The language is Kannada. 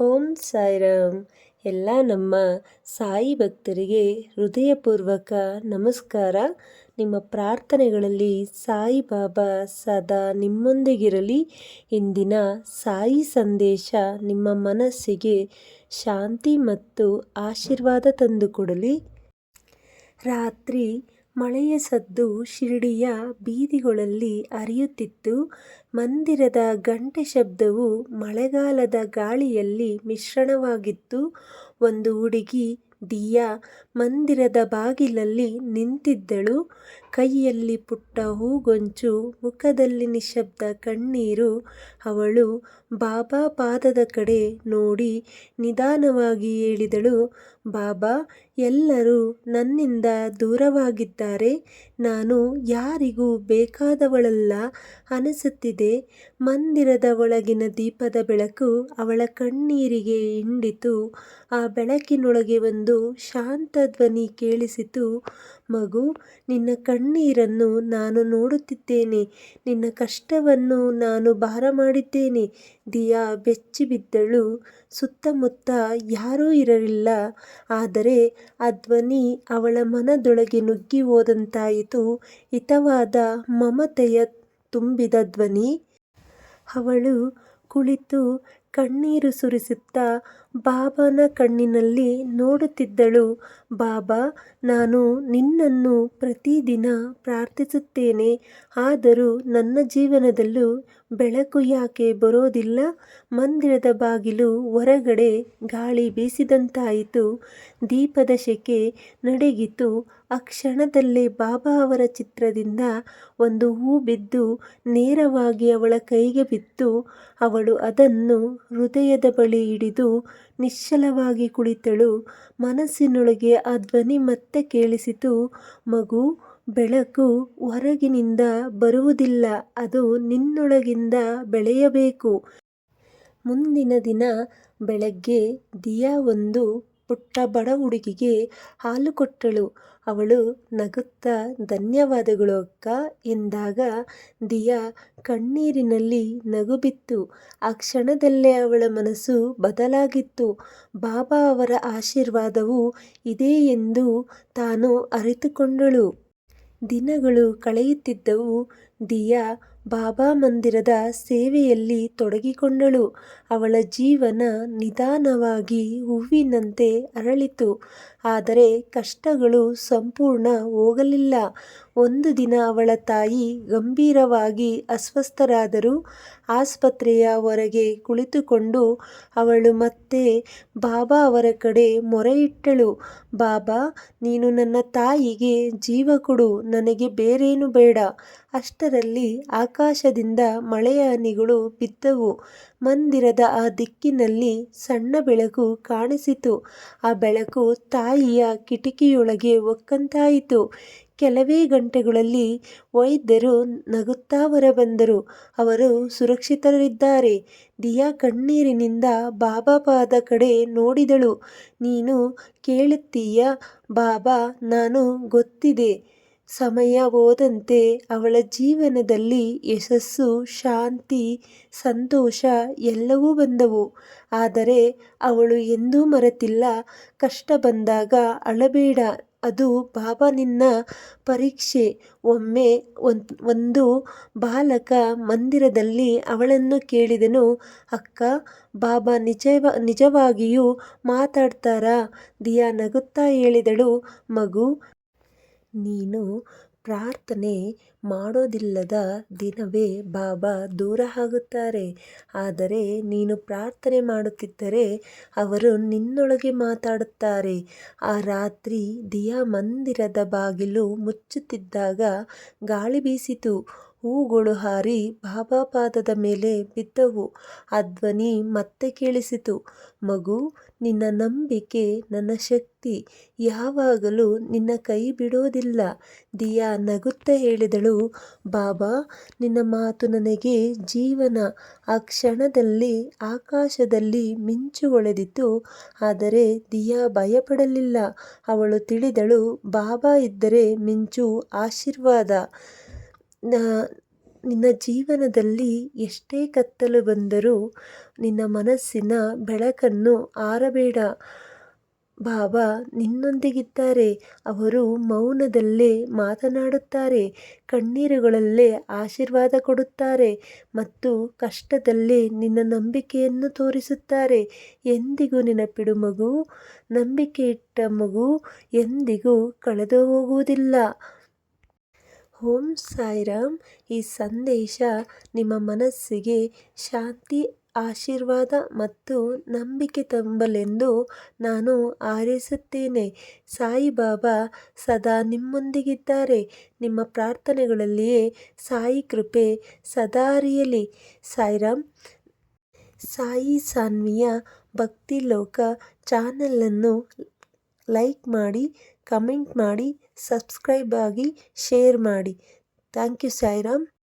ಓಂ ಸಾಯಿರಾಮ್. ಎಲ್ಲ ನಮ್ಮ ಸಾಯಿ ಭಕ್ತರಿಗೆ ಹೃದಯಪೂರ್ವಕ ನಮಸ್ಕಾರ. ನಿಮ್ಮ ಪ್ರಾರ್ಥನೆಗಳಲ್ಲಿ ಸಾಯಿ ಬಾಬಾ ಸದಾ ನಿಮ್ಮೊಂದಿಗಿರಲಿ. ಇಂದಿನ ಸಾಯಿ ಸಂದೇಶ ನಿಮ್ಮ ಮನಸ್ಸಿಗೆ ಶಾಂತಿ ಮತ್ತು ಆಶೀರ್ವಾದ ತಂದುಕೊಡಲಿ. ರಾತ್ರಿ ಮಳೆಯ ಸದ್ದು ಶಿರಡಿಯ ಬೀದಿಗಳಲ್ಲಿ ಹರಿಯುತ್ತಿತ್ತು ಮಂದಿರದ ಗಂಟೆ ಶಬ್ದವು ಮಳೆಗಾಲದ ಗಾಳಿಯಲ್ಲಿ ಮಿಶ್ರಣವಾಗಿತ್ತು. ಒಂದು ಹುಡುಗಿ ದಿಯಾ ಮಂದಿರದ ಬಾಗಿಲಲ್ಲಿ ನಿಂತಿದ್ದಳು. ಕೈಯಲ್ಲಿ ಪುಟ್ಟ ಹೂಗೊಂಚು, ಮುಖದಲ್ಲಿ ನಿಶಬ್ದ ಕಣ್ಣೀರು. ಅವಳು ಬಾಬಾ ಪಾದದ ಕಡೆ ನೋಡಿ ನಿಧಾನವಾಗಿ ಹೇಳಿದಳು, ಬಾಬಾ, ಎಲ್ಲರೂ ನನ್ನಿಂದ ದೂರವಾಗಿದ್ದಾರೆ. ನಾನು ಯಾರಿಗೂ ಬೇಕಾದವಳಲ್ಲ ಅನಿಸುತ್ತಿದೆ. ಮಂದಿರದ ಒಳಗಿನ ದೀಪದ ಬೆಳಕು ಅವಳ ಕಣ್ಣೀರಿಗೆ ಹಿಂಡಿತು. ಆ ಬೆಳಕಿನೊಳಗೆ ಒಂದು ಶಾಂತ ಧ್ವನಿ ಕೇಳಿಸಿತು. ಮಗು, ನಿನ್ನ ಕಣ್ಣೀರನ್ನು ನಾನು ನೋಡುತ್ತಿದ್ದೇನೆ. ನಿನ್ನ ಕಷ್ಟವನ್ನು ನಾನು ಭಾರ ಮಾಡಿದ್ದೇನೆ. ದಿಯಾ ಬೆಚ್ಚಿಬಿದ್ದಳು. ಸುತ್ತಮುತ್ತ ಯಾರೂ ಇರಲಿಲ್ಲ. ಆದರೆ ಆ ಧ್ವನಿ ಅವಳ ಮನದೊಳಗೆ ನುಗ್ಗಿ ಹೋದಂತಾಯಿತು. ಹಿತವಾದ ಮಮತೆಯ ತುಂಬಿದ ಧ್ವನಿ. ಅವಳು ಕುಳಿತು ಕಣ್ಣೀರು ಸುರಿಸುತ್ತಾ ಬಾಬಾನ ಕಣ್ಣಿನಲ್ಲಿ ನೋಡುತ್ತಿದ್ದಳು. ಬಾಬಾ, ನಾನು ನಿನ್ನನ್ನು ಪ್ರತಿದಿನ ಪ್ರಾರ್ಥಿಸುತ್ತೇನೆ. ಆದರೂ ನನ್ನ ಜೀವನದಲ್ಲೂ ಬೆಳಕು ಯಾಕೆ ಬರೋದಿಲ್ಲ? ಮಂದಿರದ ಬಾಗಿಲು ಹೊರಗಡೆ ಗಾಳಿ ಬೀಸಿದಂತಾಯಿತು. ದೀಪದ ಶೆಕೆ ನಡೆಗಿತು. ಆ ಬಾಬಾ ಅವರ ಚಿತ್ರದಿಂದ ಒಂದು ಹೂ ಬಿದ್ದು ನೇರವಾಗಿ ಅವಳ ಕೈಗೆ ಬಿತ್ತು. ಅವಳು ಅದನ್ನು ಹೃದಯದ ಬಳಿ ಹಿಡಿದು ನಿಶ್ಚಲವಾಗಿ ಕುಳಿತಳು. ಮನಸ್ಸಿನೊಳಗೆ ಆ ಧ್ವನಿ ಮತ್ತೆ ಕೇಳಿಸಿತು. ಮಗು, ಬೆಳಕು ಹೊರಗಿನಿಂದ ಬರುವುದಿಲ್ಲ, ಅದು ನಿನ್ನೊಳಗಿಂದ ಬೆಳೆಯಬೇಕು. ಮುಂದಿನ ದಿನ ಬೆಳಗ್ಗೆ ದಿಯಾ ಒಂದು ಪುಟ್ಟ ಬಡ ಹುಡುಗಿಗೆ ಹಾಲು ಕೊಟ್ಟಳು. ಅವಳು ನಗುತ್ತಾ, ಧನ್ಯವಾದಗಳು ಅಕ್ಕ ಎಂದಾಗ ದಿಯಾ ಕಣ್ಣೀರಿನಲ್ಲಿ ನಗು ಬಿತ್ತು ಆ ಕ್ಷಣದಲ್ಲೇ ಅವಳ ಮನಸ್ಸು ಬದಲಾಗಿತ್ತು. ಬಾಬಾ ಅವರ ಆಶೀರ್ವಾದವು ಇದೇ ಎಂದು ತಾನು ಅರಿತುಕೊಂಡಳು. ದಿನಗಳು ಕಳೆಯುತ್ತಿದ್ದವು. ದಿಯಾ ಬಾಬಾ ಮಂದಿರದ ಸೇವೆಯಲ್ಲಿ ತೊಡಗಿಕೊಂಡಳು. ಅವಳ ಜೀವನ ನಿಧಾನವಾಗಿ ಹೂವಿನಂತೆ ಅರಳಿತು. ಆದರೆ ಕಷ್ಟಗಳು ಸಂಪೂರ್ಣ ಹೋಗಲಿಲ್ಲ. ಒಂದು ದಿನ ಅವಳ ತಾಯಿ ಗಂಭೀರವಾಗಿ ಅಸ್ವಸ್ಥರಾದರು ಆಸ್ಪತ್ರೆಯ ಹೊರಗೆ ಕುಳಿತುಕೊಂಡು ಅವಳು ಮತ್ತೆ ಬಾಬಾ ಅವರ ಕಡೆ ಮೊರೆಯಿಟ್ಟಳು. ಬಾಬಾ, ನೀನು ನನ್ನ ತಾಯಿಗೆ ಜೀವ ಕೊಡು. ನನಗೆ ಬೇರೇನು ಬೇಡ. ಅಷ್ಟರಲ್ಲಿ ಆಕಾಶದಿಂದ ಮಳೆಯ ಹನಿಗಳು ಬಿದ್ದವು. ಮಂದಿರದ ಆ ದಿಕ್ಕಿನಲ್ಲಿ ಸಣ್ಣ ಬೆಳಕು ಕಾಣಿಸಿತು. ಆ ಬೆಳಕು ತಾಯಿಯ ಕಿಟಕಿಯೊಳಗೆ ಒಕ್ಕಂತಾಯಿತು ಕೆಲವೇ ಗಂಟೆಗಳಲ್ಲಿ ವೈದ್ಯರು ನಗುತ್ತಾ ಹೊರಬಂದರು. ಅವರು ಸುರಕ್ಷಿತರಿದ್ದಾರೆ. ದಿಯಾ ಕಣ್ಣೀರಿನಿಂದ ಬಾಬಾ ಪಾದ ಕಡೆ ನೋಡಿದಳು. ನೀನು ಕೇಳುತ್ತೀಯ, ಬಾಬಾ, ನಾನು ಗೊತ್ತಿದೆ. ಸಮಯ ಹೋದಂತೆ ಅವಳ ಜೀವನದಲ್ಲಿ ಯಶಸ್ಸು, ಶಾಂತಿ, ಸಂತೋಷ ಎಲ್ಲವೂ ಬಂದವು. ಆದರೆ ಅವಳು ಎಂದೂ ಮರೆತಿಲ್ಲ. ಕಷ್ಟ ಬಂದಾಗ ಅಳಬೇಡ. ಅದು ಬಾಬಾ ನಿನ್ನ ಪರೀಕ್ಷೆ. ಒಮ್ಮೆ ಒಂದು ಬಾಲಕ ಮಂದಿರದಲ್ಲಿ ಅವಳನ್ನು ಕೇಳಿದನು, ಅಕ್ಕ, ಬಾಬಾ ನಿಜವ, ನಿಜವಾಗಿಯೂ ಮಾತಾಡ್ತಾರಾ? ದಿಯಾ ನಗುತ್ತಾ ಹೇಳಿದಳು, ಮಗು ನೀನು ಪ್ರಾರ್ಥನೆ ಮಾಡೋದಿಲ್ಲದ ದಿನವೇ ಬಾಬಾ ದೂರ ಆಗುತ್ತಾರೆ. ಆದರೆ ನೀನು ಪ್ರಾರ್ಥನೆ ಮಾಡುತ್ತಿದ್ದರೆ ಅವರು ನಿನ್ನೊಳಗೆ ಮಾತಾಡುತ್ತಾರೆ. ಆ ರಾತ್ರಿ ದಿಯಾ ಮಂದಿರದ ಬಾಗಿಲು ಮುಚ್ಚುತ್ತಿದ್ದಾಗ ಗಾಳಿ ಬೀಸಿತು. ಹೂಗಳು ಹಾರಿ ಬಾಬಾ ಪಾದದ ಮೇಲೆ ಬಿದ್ದವು. ಆ ಧ್ವನಿ ಮತ್ತೆ ಕೇಳಿಸಿತು. ಮಗು, ನಿನ್ನ ನಂಬಿಕೆ ನನ್ನ ಶಕ್ತಿ. ಯಾವಾಗಲೂ ನಿನ್ನ ಕೈ ಬಿಡೋದಿಲ್ಲ. ದಿಯಾ ನಗುತ್ತಾ ಹೇಳಿದಳು. ಬಾಬಾ, ನಿನ್ನ ಮಾತು ನನಗೆ ಜೀವನ. ಆ ಕ್ಷಣದಲ್ಲಿ ಆಕಾಶದಲ್ಲಿ ಮಿಂಚು ಒಳೆದಿತ್ತು. ಆದರೆ ದಿಯಾ ಭಯಪಡಲಿಲ್ಲ. ಅವಳು ತಿಳಿದಳು, ಬಾಬಾ ಇದ್ದರೆ ಮಿಂಚು ಆಶೀರ್ವಾದ. ನಿನ್ನ ಜೀವನದಲ್ಲಿ ಎಷ್ಟೇ ಕತ್ತಲು ಬಂದರೂ ನಿನ್ನ ಮನಸ್ಸಿನ ಬೆಳಕನ್ನು ಆರಬೇಡ. ಬಾಬಾ, ನಿನ್ನೊಂದಿಗಿದ್ದಾರೆ. ಅವರು ಮೌನದಲ್ಲೇ ಮಾತನಾಡುತ್ತಾರೆ. ಕಣ್ಣೀರುಗಳಲ್ಲೇ ಆಶೀರ್ವಾದ ಕೊಡುತ್ತಾರೆ ಮತ್ತು ಕಷ್ಟದಲ್ಲೇ ನಿನ್ನ ನಂಬಿಕೆಯನ್ನು ತೋರಿಸುತ್ತಾರೆ. ಎಂದಿಗೂ ನೆನಪಿಡು ಮಗು. ನಂಬಿಕೆ ಇಟ್ಟ ಮಗು ಎಂದಿಗೂ ಕಳೆದು ಹೋಗುವುದಿಲ್ಲ. ಓಂ ಸಾಯಿರಾಮ್. ಈ ಸಂದೇಶ ನಿಮ್ಮ ಮನಸ್ಸಿಗೆ ಶಾಂತಿ, ಆಶೀರ್ವಾದ ಮತ್ತು ನಂಬಿಕೆ ತುಂಬಲೆಂದು ನಾನು ಆರಿಸುತ್ತೇನೆ. ಸಾಯಿಬಾಬಾ ಸದಾ ನಿಮ್ಮೊಂದಿಗಿದ್ದಾರೆ. ನಿಮ್ಮ ಪ್ರಾರ್ಥನೆಗಳಲ್ಲಿಯೇ ಸಾಯಿ ಕೃಪೆ ಸದಾ ಹರಿಯಲಿ ಸಾಯಿರಾಮ್, ಸಾಯಿ ಸಾನ್ವಿಯ ಭಕ್ತಿ ಲೋಕ ಚಾನಲನ್ನು ಲೈಕ್ ಮಾಡಿ ಕಮೆಂಟ್ ಮಾಡಿ ಸಬ್ಸ್ಕ್ರೈಬ್ ಆಗಿ ಶೇರ್ ಮಾಡಿ. Thank you Sairam